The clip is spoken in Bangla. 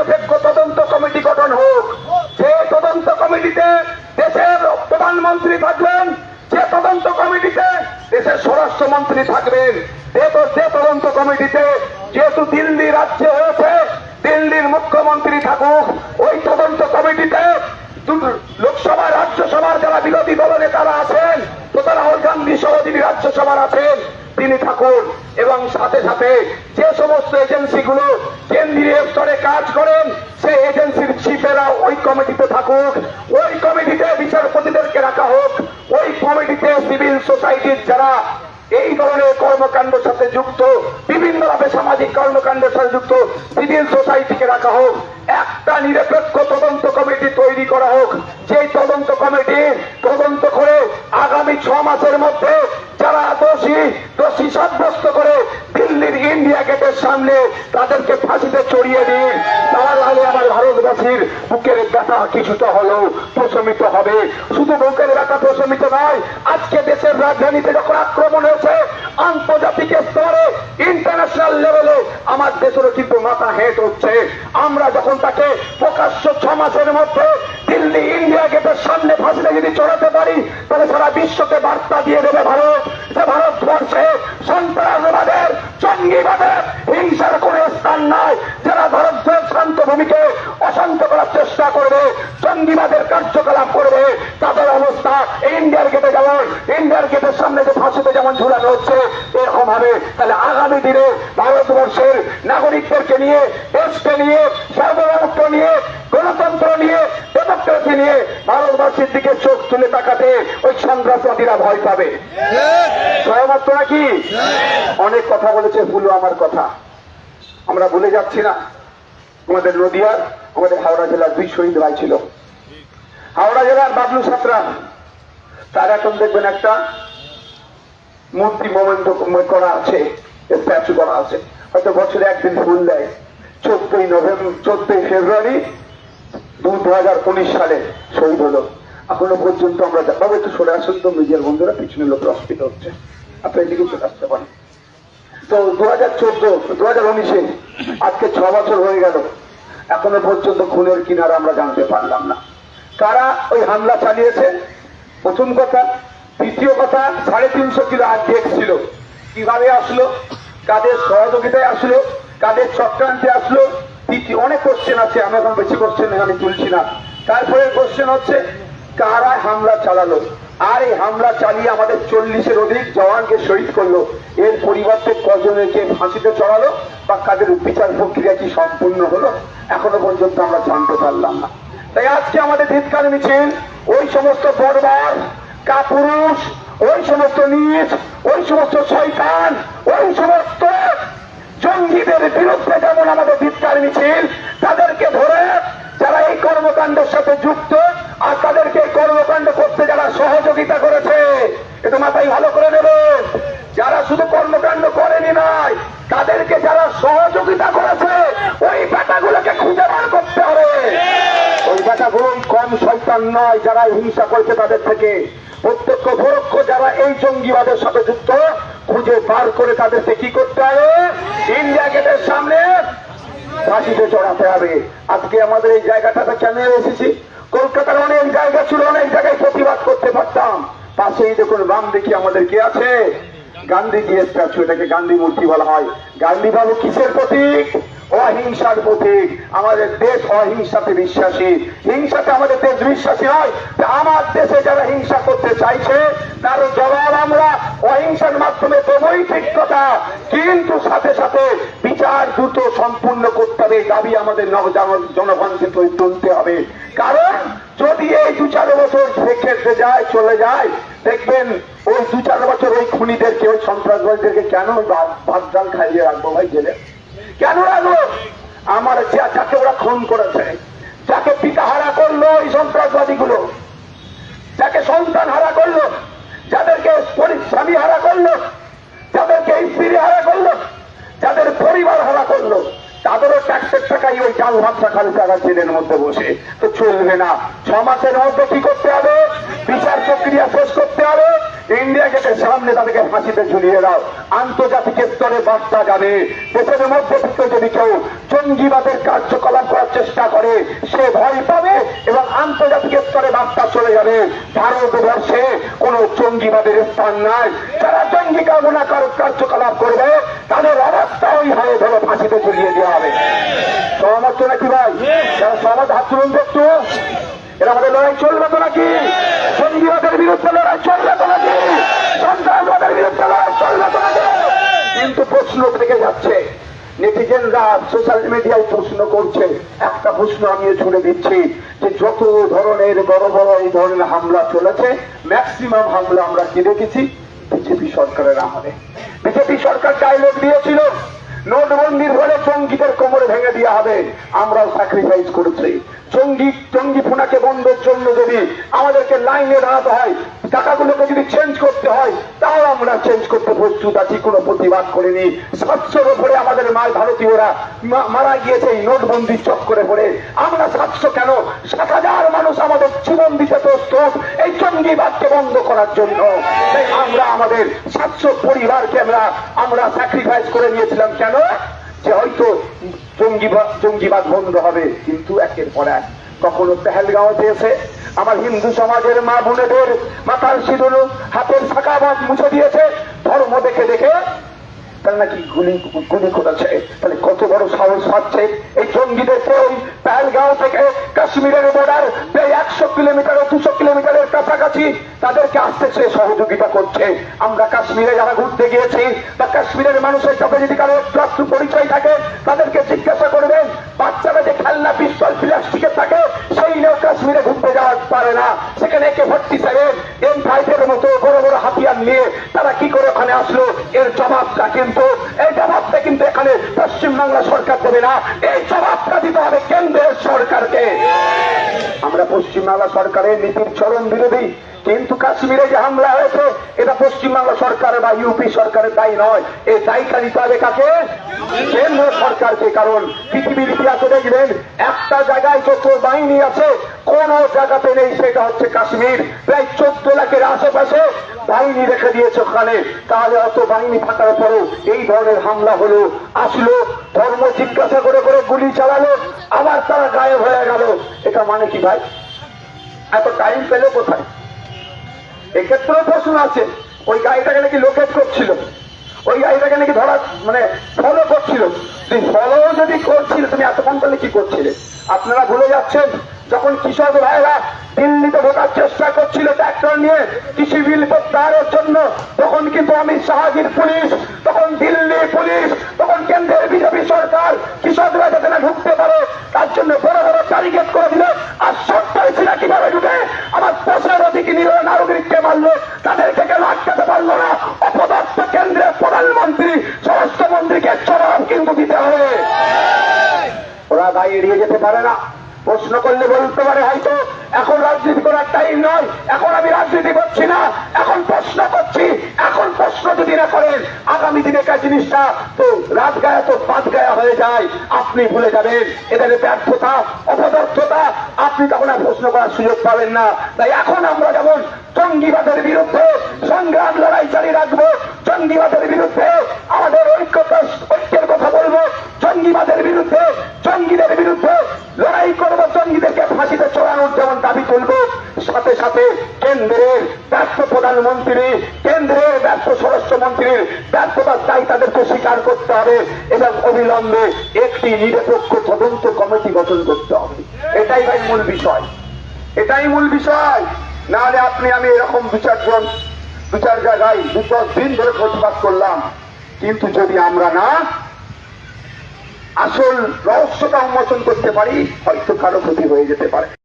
নিরপেক্ষ তদন্ত কমিটি গঠন হোক। যে তদন্ত কমিটিতে দেশের প্রধানমন্ত্রী থাকবেন, যে তদন্ত কমিটিতে দেশের স্বরাষ্ট্রমন্ত্রী থাকবেন, যে তদন্ত কমিটিতে যেহেতু দিল্লি রাজ্য হয়েছে, দিল্লির মুখ্যমন্ত্রী থাকুক সোসাইটির যারা এই ধরনের কর্মকাণ্ডের সাথে যুক্ত, বিভিন্নভাবে সামাজিক কর্মকাণ্ডের সাথে যুক্ত সিভিল সোসাইটিকে রাখা হোক, একটা নিরপেক্ষ তদন্ত কমিটি তৈরি করা হোক সেই তদন্ত কমিটি তদন্ত করে আগামী ছ মাসের মধ্যে যারা দোষী দোষী সাব্যস্ত করে ইন্ডিয়া গেটের সামনে তাদেরকে ফাঁসিতে চড়িয়ে দিন। তারা তাহলে আমার ভারতবাসীর বুকের ব্যথা কিছুটা হলেও প্রশমিত হবে। শুধু বুকের ব্যথা প্রশমিত নয়, আজকে দেশের রাজধানীতে যখন আক্রমণ হয়েছে, আন্তর্জাতিক স্তরে ইন্টারন্যাশনাল লেভেলে আমার দেশেরও কিন্তু মাথা হেঁট হচ্ছে। আমরা যখন তাকে প্রকাশ্য ছ মাসের মধ্যে দিল্লি ইন্ডিয়া গেটের সামনে ফাঁসিতে যদি চড়াতে পারি, তাহলে সারা বিশ্বকে বার্তা দিয়ে দেবে ভারত যে ভারতবর্ষে সন্ত্রাসবাদের জঙ্গিবাদের হিংসার কোন স্থান নাই। যারা ভারতের শান্ত ভূমিকে অশান্ত করার চেষ্টা করবে জঙ্গিবাদের কার্যকলাপ করবে, তাদের অবস্থা ইন্ডিয়ার গেটে যেমন ইন্ডিয়ার গেটের সামনে যে ফাঁসিতে যেমন ঝুলানো হচ্ছে, এরকম হবে। তাহলে আগামী দিনে ভারতবর্ষের নাগরিকদেরকে নিয়ে, দেশকে নিয়ে, সার্বভৌমত্ব নিয়ে, গণতন্ত্র নিয়ে ডেমোক্রেসি নিয়ে ভারতবর্ষের দিকে তাকাতে ওই সন্ত্রাসবাদীরা ভয় পাবে। সহমত নাকি অনেক কথা বলেছে ভুলো আমার কথা। আমরা ভুলে যাচ্ছি না। আমাদের নদিয়ার, আমাদের হাওড়া জেলার দুই শহীদ ভাই ছিল। হাওড়া জেলার বাবলু সাতরা। তার এখন দেখবেন একটা মূর্তি মোমেন্ট করা আছে, স্ট্যাচু করা আছে। হয়তো বছরে একদিন ফুল দেয়। চোদ্দই নভেম্বর চোদ্দই ফেব্রুয়ারি দু হাজার উনিশ সালে শহীদ হলো। এখনও পর্যন্ত আমরা বাবু একটু সরে আসুন তো, মিডিয়ার বন্ধুরা পিছনে লোক অসুবিধা হচ্ছে। আপনি এদিকে চলে আসতে পারেন। তো দু হাজার চোদ্দ দু হাজার উনিশে আজকে ছ বছর হয়ে গেল। এখনও পর্যন্ত খুনের কিনারা আমরা জানতে পারলাম না। কারা ওই হামলা চালিয়েছে? প্রথম কথা। দ্বিতীয় কথা, সাড়ে তিনশো কিলো আর্ধেক ছিল। কীভাবে আসলো? কাদের সহযোগিতায় আসলো? কাদের চক্রান্তে আসলো? তৃতীয় অনেক কোশ্চেন আছে, আমি এখন বেশি কোশ্চেন আমি তুলছি না। তারপরে কোশ্চেন হচ্ছে কারা হামলা চালালো। আর এই হামলা চালিয়ে আমাদের চল্লিশের অধিক জওয়ানকে শহীদ করল। এর পরিবর্তে কজনকে ফাঁসিতে চড়ালো বা কাদের বিচার প্রক্রিয়া কি সম্পূর্ণ হলো, এখনও পর্যন্ত আমরা জানতে পারলাম না। তাই আজকে আমাদের ধিৎকার মিছিল, ওই সমস্ত বর্বার কাপুরুষ, ওই সমস্ত নিজ, ওই সমস্ত শয়তান, ওই সমস্ত জঙ্গিদের বিরুদ্ধে যেমন আমাদের ধিৎকার মিছিল, তাদেরকে ধরে যারা এই কর্মকাণ্ডের সাথে যুক্ত, আর তাদেরকে সহযোগিতা করেছে একটু মাথায় ভালো করে নেবেন। যারা শুধু কর্মকাণ্ড করেনি নাই তাদেরকে যারা সহযোগিতা করেছে, ওই বেটাগুলোকে খুঁজে বার করতে হবে। ওই বেটাগুলো কম শয়তান নয়, যারা হিংসা করেছে তাদের থেকে। প্রত্যক্ষ পরোক্ষ যারা এই জঙ্গিবাদের সাথে যুক্ত, খুঁজে বার করে তাদেরকে কি করতে হবে? ইন্ডিয়া গেটের সামনে ফাঁসিতে চড়াতে হবে। আজকে আমাদের এই জায়গাটাতে কেন এসেছি? কলকাতার অনেক জায়গা ছিল, অনেক জায়গায় প্রতিবাদ করতে পারতাম। পাশেই দেখুন বাম দেখি আমাদের কি আছে? গান্ধীজি স্ট্যাচু, এটাকে গান্ধী মূর্তি বলা হয়। গান্ধী বাবু কিসের প্রতীক? অহিংসার প্রতীক। আমাদের দেশ অহিংসাতে বিশ্বাসী। হিংসাতে আমাদের দেশ বিশ্বাসী হয় আমার দেশে যারা হিংসা করতে চাইছে, তার জবাব আমরা অহিংসার মাধ্যমে দেবই ঠিক কথা। কিন্তু সাথে সাথে বিচার দ্রুত সম্পূর্ণ করতে হবে দাবি আমাদের জনগণকে তুলতে হবে। কারণ যদি এই দু চার বছর খেতে যায়, চলে যায়, দেখবেন ওই দু চার বছর ওই খুনিদেরকে, ওই সন্ত্রাসবাদীদেরকে কেন ভাত ডাল খাইয়ে রাখব ভাই জেলে? কেন রাখল? আমার যাকে ওরা খুন করেছে। যাকে পিতা হারা করল ওই সন্ত্রাসবাদীগুলো। যাকে সন্তান হারা করল, যাদেরকে স্বামী হারা করল, যাদেরকে স্ত্রী হারা করল, যাদের পরিবার হারা করল, তাদেরও ট্যাক্সের টাকাই ওই চাল ভাবসা খালি টাকা জেলের মধ্যে বসে। তো চলবে না। ছ মাসের মধ্যে কি করতে হবে? বিচার প্রক্রিয়া শেষ করতে হবে। ইন্ডিয়া গেটের সামনে তাদেরকে ফাঁসিতে ঝুলিয়ে দাও। আন্তর্জাতিক স্তরে বার্তা যাবে দেশের মধ্যে থেকে যদি কেউ জঙ্গিবাদের কার্যকলাপ করার চেষ্টা করে সে ভয় পাবে এবং আন্তর্জাতিক স্তরে বার্তা চলে যাবে। ভারতবর্ষে কোন জঙ্গিবাদের স্থান নাই। যারা জঙ্গি কামনা কার- কার্যকলাপ করবে তাদের অবস্থা ওই হয়ে ধরে ফাঁসিতে ঝুলিয়ে দেওয়া হবে। সহমত নাকি ভাই? যারা সহমত হাত তুলুন তো একটু। এরা আমাদের লড়াই চলবে তো নাকি জঙ্গিবাদের বিরুদ্ধে লড়াই চলবে তো নাকি সন্ত্রাসবাদের বিরুদ্ধে লড়াই চলবে তো নাকি কিন্তু প্রশ্ন থেকে যাচ্ছে। নেটিজেনরা সোশ্যাল মিডিয়ায় প্রশ্ন করছে। একটা প্রশ্ন আমি ছুড়ে দিচ্ছি যে যত ধরনের বড় বড় এই ধরনের হামলা চলেছে ম্যাক্সিমাম হামলা আমরা কি দেখেছি? বিজেপি সরকারের আমলে। বিজেপি সরকার ডায়লগ দিয়েছিল। নোটবন্দির ফলে জঙ্গিদের কোমরে ভেঙে দেওয়া হবে। আমরাও স্যাক্রিফাইস করেছি। জঙ্গি জঙ্গি ফুনাকে বন্ধের জন্য যদি আমাদেরকে লাইনে দাঁড়াতে হয়, টাকাগুলোকে যদি চেঞ্জ করতে হয়, তাও আমরা চেঞ্জ করতে প্রস্তুত আছি, কোনো প্রতিবাদ করিনি। সাতশোর উপরে আমাদের মায় ভারতীয়রা মারা গিয়েছে, এই নোটবন্দির চক্করে পড়ে। আমরা সাতশো কেন? সাত হাজার মানুষ আমাদের জীবন দিতে প্রস্তুত এই জঙ্গিবাদকে বন্ধ করার জন্য। আমরা আমাদের সাতশো পরিবারকে আমরা আমরা স্যাক্রিফাইস করে নিয়েছিলাম। কেন? যে হয়তো জঙ্গিবাদ জঙ্গিবাদ বন্ধ হবে, কিন্তু একের পর এক কখনো পেহেলগাঁওতে এসে আমার হিন্দু সমাজের মা বোনেদের মাথার সিঁদুর হাতের শাখাবাদ মুছে দিয়েছে। ধর্ম দেখে দেখে তার নাকি গুলি গুলি করেছে। তাহলে কত বড় সাহস পাচ্ছে এই জঙ্গিদেরকে ওই পেহেলগাঁও থেকে কাশ্মীরের বর্ডার প্রায় একশো কিলোমিটার ও দুশো কিলোমিটারের কাছাকাছি তাদেরকে আসতে সে সহযোগিতা করছে। আমরা কাশ্মীরে যারা ঘুরতে গিয়েছি বা কাশ্মীরের মানুষের সাথে যদি কারও একটু পরিচয় থাকে, তাদেরকে জিজ্ঞাসা পারে না। সেখানে একে ভর্তি সেভেন এম ফাইভের মতো বড় বড় হাতিয়ার নিয়ে তারা কি করে ওখানে আসলো? এর জবাবটা কিন্তু পশ্চিমবাংলা সরকার দেবে না, এই জবাবটা দিতে হবে কেন্দ্রের সরকারকে। আমরা পশ্চিমবাংলা সরকারের নীতির চরম বিরোধী, কিন্তু কাশ্মীরে যে হামলা হয়েছে, এটা পশ্চিমবাংলা সরকার বা ইউপি সরকারের দায়ী নয়। এই দায়ীটা নিতে হবে কাকে? কেন্দ্র সরকারকে, কারণ পৃথিবীর ইতিহাসে দেখবেন, একটা জায়গায় যত বাহিনী আছে, কোন জায়গাতে নেই, সেটা হচ্ছে কাশ্মীর। প্রায় চোদ্দ লাখের আশেপাশে বাহিনী রেখে দিয়েছে ওখানে তাহলে অত বাহিনী থাকার পরেও এই ধরনের হামলা হলো, আসলো, ধর্ম জিজ্ঞাসা করে করে গুলি চালালো, আবার তারা গায়েব হয়ে গেল। এটা মানে কি ভাই? এত টাইম পেলে কোথায়? এক্ষেত্রেও প্রশ্ন আছে, ওই গাড়িটাকে নাকি লোকেট করছিল? ওই গাড়িটাকে নাকি ধরা মানে ফলো করছিল? ফলো যদি করছিল, তুমি এতক্ষণ করলে কি করছিলে? আপনারা ভুলে যাচ্ছেন, যখন কৃষক ভাইরা দিল্লিতে ঢোকার চেষ্টা করছিল ট্রাক্টর নিয়ে কৃষি বিল প্রত্যাহারের জন্য। তখন কিন্তু আমি শাহাজির পুলিশ, তখন দিল্লি পুলিশ, তখন কেন্দ্রের বিজেপি সরকার কৃষকরা যাতে না ঢুকতে পারে, তার জন্য বড় বড় ব্যারিকেড করে দিল। আর সরকার ছিল কীভাবে ঢুকে? আমার দেশের অধিকে নিরহ নাগরিককে মারলো তাদেরকে কেন আটকাতে পারল না। অপদস্থ কেন্দ্রের প্রধানমন্ত্রী স্বরাষ্ট্রমন্ত্রীকে জবাব কিন্তু দিতে হবে। ওরা দায় এড়িয়ে যেতে পারে না। প্রশ্ন করলে বলতে পারে হয়তো। এখন রাজনীতি করার টাইম নয় এখন আমি রাজনীতি করছি না, এখন প্রশ্ন করছি, এখন প্রশ্ন যদি না করেন, আগামী দিনে কার জিনিসটা? তো রাত গায়া তো পাত গায়া হয়ে যায়, আপনি ভুলে যাবেন। এদের ব্যর্থতা, অপদার্থতা, আপনি তখন আর প্রশ্ন করার সুযোগ পাবেন না। তাই এখন আমরা যেমন জঙ্গিবাদের বিরুদ্ধে সংগ্রাম লড়াই চালিয়ে রাখব, জঙ্গিবাদের বিরুদ্ধে আমাদের ঐক্য ঐক্যের কথা বলব করতে হবে এবং অবিলম্বে একটি নিরপেক্ষ তদন্ত কমিটি গঠন করতে হবে। এটাই ভাই মূল বিষয়। এটাই মূল বিষয়। নাহলে আপনি আমি এরকম দু চারজন দু জায়গায় দু দশ দিন ধরে প্রতিবাদ করলাম। কিন্তু যদি আমরা না আসল রহস্যটা উন্মোচন করতে পারি, হয়তো কারও ক্ষতি হয়ে যেতে পারে।